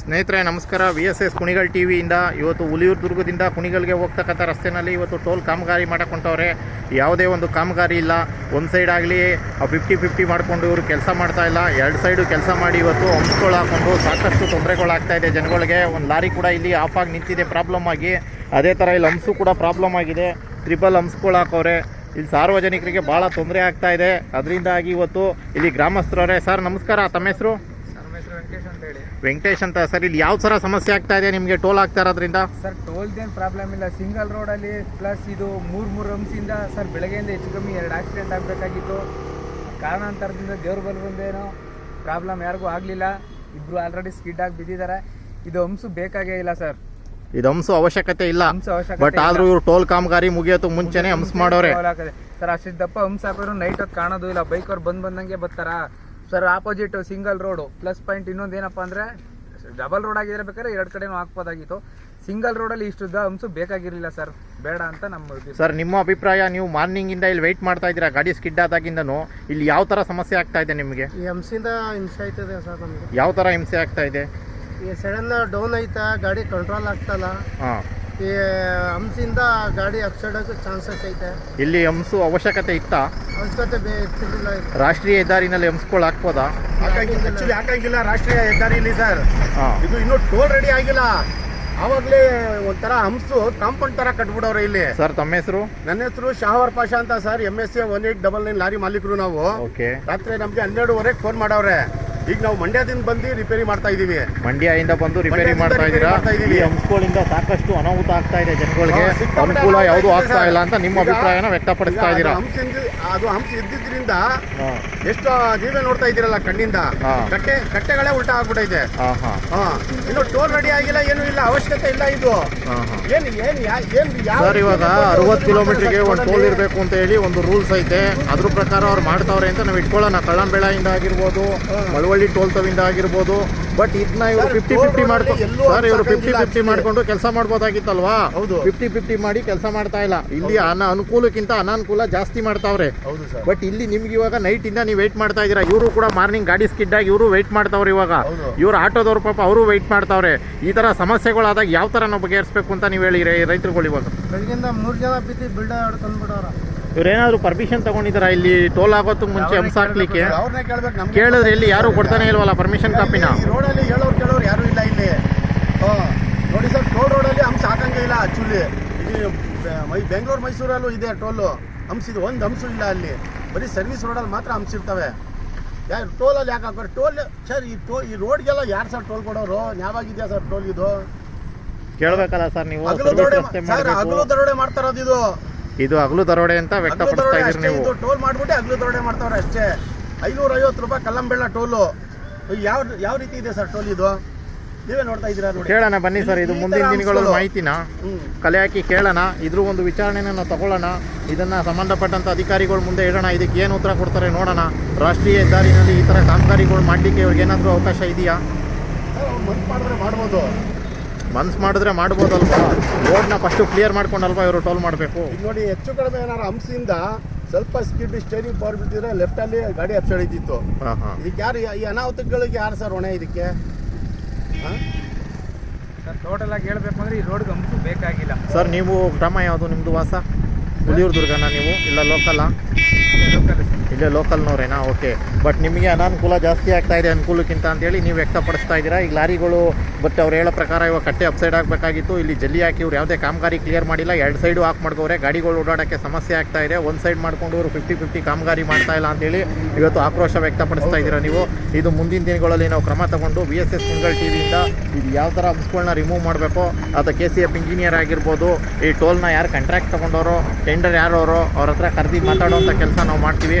ಸ್ನೇಹಿತರೆ, ನಮಸ್ಕಾರ. V S S Kunigal T ವಿಯಿಂದ ಇವತ್ತು ಹುಲಿಯೂರು ದುರ್ಗದಿಂದ ಕುಣಿಗಲ್ಗೆ ಹೋಗ್ತಕ್ಕಂಥ ರಸ್ತೆಯಲ್ಲಿ ಇವತ್ತು ಟೋಲ್ ಕಾಮಗಾರಿ ಮಾಡಿಕೊಂಡವ್ರೆ ಯಾವುದೇ ಒಂದು ಕಾಮಗಾರಿ ಇಲ್ಲ. ಒಂದು ಸೈಡ್ ಆಗಲಿ ಫಿಫ್ಟಿ ಫಿಫ್ಟಿ ಮಾಡಿಕೊಂಡು ಇವರು ಕೆಲಸ ಮಾಡ್ತಾ ಇಲ್ಲ. ಎರಡು ಸೈಡು ಕೆಲಸ ಮಾಡಿ ಇವತ್ತು ಹಂಸ್ಗಳು ಹಾಕೊಂಡು ಸಾಕಷ್ಟು ತೊಂದರೆಗಳಾಗ್ತಾ ಇದೆ ಜನಗಳಿಗೆ. ಒಂದು ಲಾರಿ ಕೂಡ ಇಲ್ಲಿ ಆಫ್ ಆಗಿ ನಿಂತಿದೆ ಪ್ರಾಬ್ಲಮ್ ಆಗಿ. ಅದೇ ಥರ ಇಲ್ಲಿ ಹಂಸು ಕೂಡ ಪ್ರಾಬ್ಲಮ್ ಆಗಿದೆ. ತ್ರಿಬಲ್ ಹಂಸ್ಗಳು ಹಾಕೋರೆ. ಇಲ್ಲಿ ಸಾರ್ವಜನಿಕರಿಗೆ ಭಾಳ ತೊಂದರೆ ಆಗ್ತಾ ಇದೆ. ಅದರಿಂದಾಗಿ ಇವತ್ತು ಇಲ್ಲಿ ಗ್ರಾಮಸ್ಥರವರೇ ಸರ್ ನಮಸ್ಕಾರ. ತಮ್ಮ ಹೆಸರು? ಹೇಳಿ. ವೆಂಕಟೇಶ್ ಅಂತ ಸರ್ ಇಲ್ಲಿ ಯಾವ ತರ ಸಮಸ್ಯೆ ಆಗ್ತಾ ಇದೆ? ನಿಮಗೆ ಟೋಲ್ ಆಗ್ತಾ ಇರೋದ್ರಿಂದ? ಸರ್ ಟೋಲ್ದೇನು ಪ್ರಾಬ್ಲಮ್ ಇಲ್ಲ. ಸಿಂಗಲ್ ರೋಡಲ್ಲಿ ಪ್ಲಸ್ ಇದು ಮೂರು ಮೂರು ಹಂಸಿಂದ ಸರ್ ಬೆಳಗ್ಗೆಯಿಂದ ಹೆಚ್ಚು ಕಮ್ಮಿ ಎರಡು ಆಕ್ಸಿಡೆಂಟ್ ಆಗಬೇಕಾಗಿತ್ತು. ಕಾರಣಾಂತರದಿಂದ ದೇವ್ರ ಬಂದೇನೋ ಪ್ರಾಬ್ಲಮ್ ಯಾರಿಗೂ ಆಗಲಿಲ್ಲ. ಇಬ್ರು ಆಲ್ರೆಡಿ ಸ್ಕಿಡ್ ಆಗಿ ಬಿದ್ದಿದ್ದಾರೆ ಇದು ಹಂಸು ಬೇಕಾಗೇ ಇಲ್ಲ ಸರ್. ಇದು ಹಂಸು ಅವಶ್ಯಕತೆ ಇಲ್ಲ. ಹಂಸು ಅವಶ್ಯಕತೆ ಬಟ್ ಆದ್ರೂ ಇವ್ರು ಟೋಲ್ ಕಾಮಗಾರಿ ಮುಗಿಯೋದು ಮುಂಚೆನೆ ಹಂಸ ಮಾಡೋರೆ. ಸರ್ ಅಷ್ಟು ದಪ್ಪ ಹಂಸ ಹಾಕಿದ್ರು ನೈಟ್ ಹೊತ್ತು ಕಾಣೋದು ಇಲ್ಲ. ಬೈಕ್ ಅವ್ರು ಬಂದ್ ಬಂದಂಗೆ ಬರ್ತಾರ? Sir opposite single road plus point ಇನ್ನೊಂದು ಏನಪ್ಪ ಅಂದರೆ ಡಬಲ್ ರೋಡ್ ಆಗಿದ್ರೆ ಬೇಕಾದ್ರೆ ಎರಡು ಕಡೆನೂ ಹಾಕ್ಬೋದಾಗಿತ್ತು. ಸಿಂಗಲ್ ರೋಡಲ್ಲಿ ಇಷ್ಟುದ್ದ ಅಂಶ ಬೇಕಾಗಿರಲಿಲ್ಲ ಸರ್. ಬೇಡ ಅಂತ ನಮ್ಮ ಸರ್ ನಿಮ್ಮ ಅಭಿಪ್ರಾಯ ನೀವು ಮಾರ್ನಿಂಗಿಂದ ಇಲ್ಲಿ ವೆಯ್ಟ್ ಮಾಡ್ತಾ ಇದ್ದೀರಾ? ಗಾಡಿ ಸ್ಕಿಡ್ ಆದಾಗಿಂದನು ಇಲ್ಲಿ ಯಾವ ಥರ ಸಮಸ್ಯೆ ಆಗ್ತಾ ಇದೆ ನಿಮಗೆ? ಈ ಹಂಸಿಂದ ಹಿಂಸೆ ಆಯ್ತದೆ ಸರ್ ನಮಗೆ. ಯಾವ ಥರ ಹಿಂಸೆ ಆಗ್ತಾ ಇದೆ? ಈ ಸಡನ್ ಡೌನ್ ಆಯ್ತಾ ಗಾಡಿ ಕಂಟ್ರೋಲ್ ಆಗ್ತಲ್ಲ. ಹಾ. ಈ ಹಂಸಿಂದ ಗಾಡಿ ಆಕ್ಸಿಡೆಂಟ್ ಚಾನ್ಸಸ್ ಐತೆ. ಇಲ್ಲಿ ಹಂಸು ಅವಶ್ಯಕತೆ ಇತ್ತಾ? ಅವಶ್ಯಕತೆ ಬೇ ಇರ್ತಿರ್ಲಿಲ್ಲ. ರಾಷ್ಟ್ರೀಯ ಹೆದ್ದಾರಿನಲ್ಲಿ ಹಂಸ್ಗಳು ಹಾಕ್ಬೋದಾ? ಹಾಕಂಗಿಲ್ಲ ಆಕ್ಚುಲಿ ಹಾಕಂಗಿಲ್ಲ ರಾಷ್ಟ್ರೀಯ ಹೆದ್ದಾರಿಲಿ ಸರ್. ಹಾ. ಇದು ಇನ್ನು ಟೋಲ್ ರೆಡಿ ಆಗಿಲ್ಲ. ಆವಾಗಲೇ ಒಂಥರ ಹಂಸು ಕಾಂಪೌಂಡ್ ತರ ಕಟ್ಬಿಡವ್ರೆ ಇಲ್ಲಿ. ಸರ್ ತಮ್ಮ ಹೆಸರು? ನನ್ನ ಹೆಸರು ಶಾಹವರ್ ಪಾಷಾ ಅಂತ sir M S C one eight double nine lorry ಮಾಲೀಕರು ನಾವು. ಓಕೆ ರಾತ್ರಿ ನಮ್ಗೆ ಹನ್ನೆರಡುವರೆಗೆ ಫೋನ್ ಮಾಡವ್ರೆ. ಈಗ ನಾವು ಮಂಡ್ಯದಿಂದ ಬಂದು ರಿಪೇರಿ ಮಾಡ್ತಾ ಇದೀವಿ ಮಂಡ್ಯದಿಂದ ಬಂದು ರಿಪೇರಿ ಮಾಡ್ತಾ ಇದ್ದೀರಾ? ಇದೀವಿ. ಈ ಹಂಸ್ಗಳಿಂದ ಸಾಕಷ್ಟು ಅನಾಹುತ ಆಗ್ತಾ ಇದೆ ಜನಗಳಿಗೆ. ಅನುಕೂಲ ಯಾವುದು ಆಗ್ತಾ ಇಲ್ಲ ಅಂತ ನಿಮ್ಮ ಅಭಿಪ್ರಾಯನ ವ್ಯಕ್ತಪಡಿಸ್ತಾ ಇದೀರ ಇದ್ದೀರಾ? ಅದು ಹಂಸ ಇದ್ದಿದ್ರಿಂದ ಎಷ್ಟು ಜೀವ ನೋಡ್ತಾ ಇದೀರಲ್ಲ ಕಣ್ಣಿಂದ. ಕಟ್ಟೆ ಕಟ್ಟೆಗಳೇ ಉಲ್ಟಾ ಆಗ್ಬಿಟ್ಟೈತೆ. ಇನ್ನು ಟೋಲ್ ರೆಡಿ ಆಗಿಲ್ಲ ಏನು ಇಲ್ಲ ಅವಶ್ಯಕತೆ ಇಲ್ಲ ಇದು. ಏನ್ ಏನ್ ಸರ್ ಇವಾಗ ಅರವತ್ತು ಕಿಲೋಮೀಟರ್ಗೆ ಒಂದು ಟೋಲ್ ಇರಬೇಕು ಅಂತ ಹೇಳಿ ಒಂದು ರೂಲ್ಸ್ ಐತೆ. ಅದ್ರ ಪ್ರಕಾರ ಅವ್ರು ಮಾಡ್ತಾವ್ರೆ ಅಂತ ನಾವು ಇಟ್ಕೊಳ್ಳೋಣ. ಕಳ್ಳಂಬೆಳೆಯಿಂದ ಆಗಿರ್ಬೋದು ಮಳವಳ್ಳಿ ಟೋಲ್ ತವಿಂದ ಆಗಿರ್ಬೋದು ಬಟ್ ಇದನ್ನ ಇವರು ಫಿಫ್ಟಿ ಫಿಫ್ಟಿ ಮಾಡ್ಕೊಂಡು ಮಾಡ್ಕೊ ಸರ್ ಇವರು ಫಿಫ್ಟಿ ಫಿಫ್ಟಿ ಮಾಡಿಕೊಂಡು ಕೆಲಸ ಮಾಡ್ಬೋದಾಗಿತ್ತಲ್ವಾ? ಹೌದು. ಫಿಫ್ಟಿ ಫಿಫ್ಟಿ ಮಾಡಿ ಕೆಲಸ ಮಾಡ್ತಾ ಇಲ್ಲ. ಇಲ್ಲಿ ಅನ ಅನುಕೂಲಕ್ಕಿಂತ ಅನಾನುಕೂಲ ಜಾಸ್ತಿ ಮಾಡ್ತಾವ್ರೆ. ಹೌದು ಸರ್ ಬಟ್ ಇಲ್ಲಿ ನಿಮ್ಗೆ ಇವಾಗ ನೈಟ್ ಇಂದ ನೀವು ವೆಯ್ಟ್ ಮಾಡ್ತಾ ಇದ್ದೀರಾ? ಇವರು ಕೂಡ ಮಾರ್ನಿಂಗ್ ಗಾಡಿ ಸ್ಕಿಡ್ ಆಗಿ ಇವರು ವೆಯ್ಟ್ ಮಾಡ್ತಾವ್ರೆ ಇವಾಗ. ಇವರು ಆಟೋದವ್ರು ಪಾಪ ಅವರು ವೆಯ್ಟ್ ಮಾಡ್ತಾವ್ರೆ. ಈ ತರ ಸಮಸ್ಯೆಗಳಾದಾಗ ಯಾವ ತರ ನಾವು ಬಗೆಹರಿಸಬೇಕು ಅಂತ ನೀವು ಹೇಳಿ ರೈತರುಗಳು ಇವಾಗ. ಬೆಳಗಿಂದ ಮೂರು ಜನ ಬಿದ್ದು ಬಿಲ್ಡರ್ ಹಿಡ್ಕೊಂಡ್ಬಿಡೋರ ಇವ್ರೇನಾದ್ರು ಪರ್ಮಿಷನ್ ತಗೊಂಡಿದಾರ ಇಲ್ಲಿ ಟೋಲ್ ಆಗೋತ್ತು ಮುಂಚೆ ಹಂಸ ಹಾಕ್ಲಿಕ್ಕೆ. ಅವ್ರನ್ನೇ ಕೇಳ್ಬೇಕು ನಮ್ಗೆ ಕೇಳಿದ್ರೆ ಇಲ್ಲಿ ಯಾರು ಕೊಡ್ತಾನೆ ಇಲ್ವಲ್ಲ ಪರ್ಮಿಷನ್ ಕಾಪಿನ? ಈ ರೋಡಲ್ಲಿ ಹೇಳೋರು ಕೇಳೋರು ಯಾರು ಇಲ್ಲ ಇಲ್ಲಿ. ಹಾ. ನೋಡಿ ಸರ್ ಟೋಲ್ ರೋಡಲ್ಲಿ ಹಂಸ ಹಾಕಂಗೆ ಇಲ್ಲ ಆಕ್ಚುಲಿ ಇಲ್ಲಿ ಬೆ- ಮೈ ಬೆಂಗಳೂರು ಮೈಸೂರಲ್ಲೂ ಇದೆ ಟೋಲು ಹಂಸ ಇದು ಒಂದು ಹಂಸು ಇಲ್ಲ ಅಲ್ಲಿ. ಬರೀ ಸರ್ವಿಸ್ ರೋಡಲ್ಲಿ ಮಾತ್ರ ಹಂಸ ಇರ್ತವೆ. ಯಾ ಟೋಲಲ್ಲಿ ಯಾಕೆ ಹಾಕೋರು ಟೋಲ್ ಸರ್ ಈ ಟೋ ಈ ರೋಡ್ಗೆಲ್ಲ ಯಾರು ಸರ್ ಟೋಲ್ ಕೊಡೋರು? ಯಾವಾಗಿದೆಯಾ ಸರ್ ಟೋಲ್ ಇದು? ಕೇಳ್ಬೇಕಲ್ಲ ಸರ್ ನೀವು ಹಗಲು ಸರ್ವಿಸ್ ದರೋಡೆ ರಸ್ತೆ ಸರ್ ಹಗಲು ಮಾಡಬೇಕು ದರೋಡೆ ಮಾಡ್ತಾರೋದು ಇದು. ಇದು ಹಗಲು ದರೋಡೆ ಅಂತ ವ್ಯಕ್ತಪಡಿಸ್ತಾ ಇದೀರಿ ಅಷ್ಟೇ ನೀವು. ಇದು ಟೋಲ್ ಮಾಡ್ಬಿಟ್ಟು ಹಗಲು ದರೋಡೆ ಮಾಡ್ತಾವ್ರೆ ಅಷ್ಟೇ. ಐನೂರ ಐವತ್ತು ರೂಪಾಯಿ ಕಲ್ಲಂಬೆಳ್ಳ ಟೋಲು. ಯಾವ ಯಾವ ರೀತಿ ಇದೆ ಸರ್ ಟೋಲ್ ಇದು? ನೀವೇ ನೋಡ್ತಾ ಇದ್ದೀರಾ ನೋಡಿ. ಕೇಳೋಣ ಬನ್ನಿ ಸರ್ ಇದು ಮುಂದಿನ ದಿನಗಳ ದಿನಗಳಲ್ಲಿ. ಮಾಹಿತಿನ. ಕಲೆ ಹಾಕಿ ಕೇಳೋಣ ಇದ್ರ ಒಂದು ವಿಚಾರಣೆನ ನಾವು ತಗೊಳ್ಳೋಣ ಇದನ್ನ ಸಂಬಂಧಪಟ್ಟಂತ ಅಧಿಕಾರಿಗಳು ಮುಂದೆ ಇಡೋಣ ಇದಕ್ಕೆ ಏನು ಉತ್ತರ ಕೊಡ್ತಾರೆ ನೋಡೋಣ. ರಾಷ್ಟ್ರೀಯ ಹೆದ್ದಾರಿನಲ್ಲಿ ಈ ತರ ಕಾಮಗಾರಿಗಳು ಮಾಡಲಿಕ್ಕೆ ಇವ್ರಿಗೆ ಏನಾದರೂ ಅವಕಾಶ ಇದೆಯಾ? ಸರ್, ಅವ್ರು ಮಾಡಿದ್ರೆ ಮಾಡ್ಬೋದು. ಮನ್ಸ್ ಮಾಡಿದ್ರೆ ಮಾಡ್ಬೋದಲ್ವಾ? ರೋಡ್ನ ಫಸ್ಟು ಕ್ಲಿಯರ್ ಮಾಡ್ಕೊಂಡಲ್ವಾ ಇವರು ಟೋಲ್ ಮಾಡಬೇಕು? ಈಗ ನೋಡಿ ಹೆಚ್ಚು ಕಡಿಮೆ ಏನಾರು ಹಂಸದಿಂದ ಸ್ವಲ್ಪ ಸ್ಕಿಡ್ ಸ್ಟೇರಿಂಗ್ ಪವರ್ ಬಿಟ್ಟಿದ್ರೆ ಲೆಫ್ಟ್ ಅಲ್ಲಿ ಗಾಡಿ ಅಪ್ಸೈಡ್ ಇದ್ದಿತ್ತು ಹಾಂ ಹಾಂ. ಇದಕ್ಕೆ ಯಾರು ಈ ಅನಾಹುತಗಳಿಗೆ ಯಾರು ಸರ್ ಹೊಣೆ ಇದಕ್ಕೆ? ಹಾ? ಸರ್ ಟೋಟಲ್ ಆಗಿ ಹೇಳ್ಬೇಕು ಅಂದ್ರೆ ಈ ರೋಡ್ಗೆ ಹಂಸು ಬೇಕಾಗಿಲ್ಲ. ಸರ್ ನೀವು ಗ್ರಾಮ ಯಾವುದು? ನಿಮ್ಮದು ವಾಸ? ಹುಲಿಯೂರು ದುರ್ಗನ ನೀವು? ಇಲ್ಲ ಲೋಕಲ್ಲ ಲೋಕಲ್ ಸರ್. ಇಲ್ಲೇ ಲೋಕಲ್ನವರೇನಾ ಓಕೆ ಬಟ್ ನಿಮಗೆ ಅನಾನುಕೂಲ ಜಾಸ್ತಿ ಆಗ್ತಾ ಇದೆ ಅನುಕೂಲಕ್ಕಿಂತ ಅಂತೇಳಿ ನೀವು ವ್ಯಕ್ತಪಡಿಸ್ತಾ ಇದ್ದೀರಾ? ಈಗ ಲಾರಿಗಳು ಬಟ್ ಅವ್ರು ಹೇಳೋ ಪ್ರಕಾರ ಇವಾಗ ಕಟ್ಟೆ ಅಪ್ಸೈಡ್ ಆಗಬೇಕಾಗಿತ್ತು. ಇಲ್ಲಿ ಜಲ್ಲಿ ಹಾಕಿ ಇವ್ರು ಯಾವುದೇ ಕಾಮಗಾರಿ ಕ್ಲಿಯರ್ ಮಾಡಿಲ್ಲ. ಎರಡು ಸೈಡು ಹಾಕಿ ಮಾಡ್ಕೋರೆ ಗಾಡಿಗಳು ಓಡಾಡೋಕ್ಕೆ ಸಮಸ್ಯೆ ಆಗ್ತಾ ಇದೆ. ಒಂದು ಸೈಡ್ ಮಾಡ್ಕೊಂಡು ಇವರು ಫಿಫ್ಟಿ ಫಿಫ್ಟಿ ಕಾಮಗಾರಿ ಮಾಡ್ತಾ ಇಲ್ಲ ಅಂತೇಳಿ ಇವತ್ತು ಆಕ್ರೋಶ ವ್ಯಕ್ತಪಡಿಸ್ತಾ ಇದ್ದೀರಾ ನೀವು? ಇದು ಮುಂದಿನ ದಿನಗಳಲ್ಲಿ ನಾವು ಕ್ರಮ ತಗೊಂಡು B S S single T ವಿಯಿಂದ ಇದು ಯಾವ ಥರ ಅಂಶಗಳನ್ನ ರಿಮೂವ್ ಮಾಡಬೇಕು, ಅಥವಾ ಕೆ ಸಿ ಎಫ್ ಇಂಜಿನಿಯರ್ ಆಗಿರ್ಬೋದು, ಈ ಟೋಲ್ನ ಯಾರು ಕಾಂಟ್ರಾಕ್ಟ್ ತೊಗೊಂಡವರು ಟೆಂಡರ್ ಯಾರು ಅವರು, ಅವ್ರ ಹತ್ರ ಕರೆದಿ ಮಾತಾಡೋವಂಥ ಕೆಲಸ ನಾವು ಮಾಡ್ತೀವಿ.